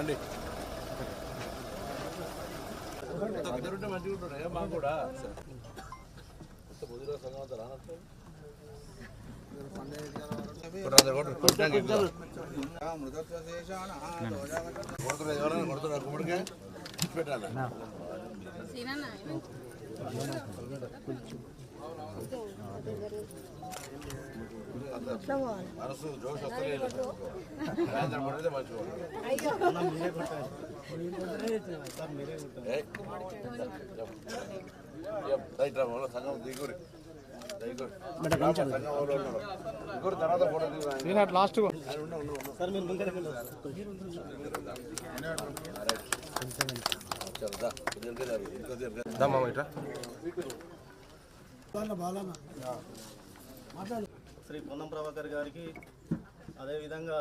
రండి. ఇద్దరుంటే మంచిగా ఉంటున్నాయి మాకు కూడా సంఘం అంతా రానట్టు కొడుతున్నారు ఎవరైనా కొడుతున్నారు మనసు జోష్ వస్తలేదు మంచిగా రైట్ రా వాళ్ళ సంఘం దిగురి దిగురి సంఘం వాళ్ళు నేను లాస్ట్ సార్ మీరు ముందర దమ్మా శ్రీ పొన్నం ప్రభాకర్ గారికి అదేవిధంగా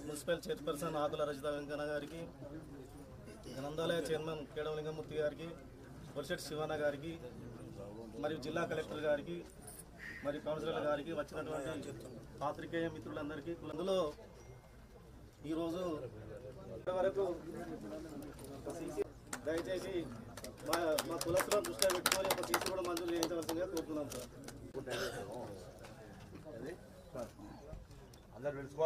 మున్సిపల్ చైర్పర్సన్ ఆకుల రజిత వెంకన్న గారికి గ్రంథాలయ చైర్మన్ కేడవలింగమూర్తి గారికి బొరిశెట్టి శివన్న గారికి మరియు జిల్లా కలెక్టర్ గారికి మరి కౌన్సిలర్ గారికి వచ్చినటువంటి పాత్రికేయ మిత్రులందరికీ అందులో ఈరోజు వరకు దయచేసి మా మా కులస్తులను దృష్టిలో పెట్టుకొని ఒక సీసీ కూడా మంజూరు చేయించవలసిందిగా కోరుతున్నాం సార్. Alors, c'est vrai.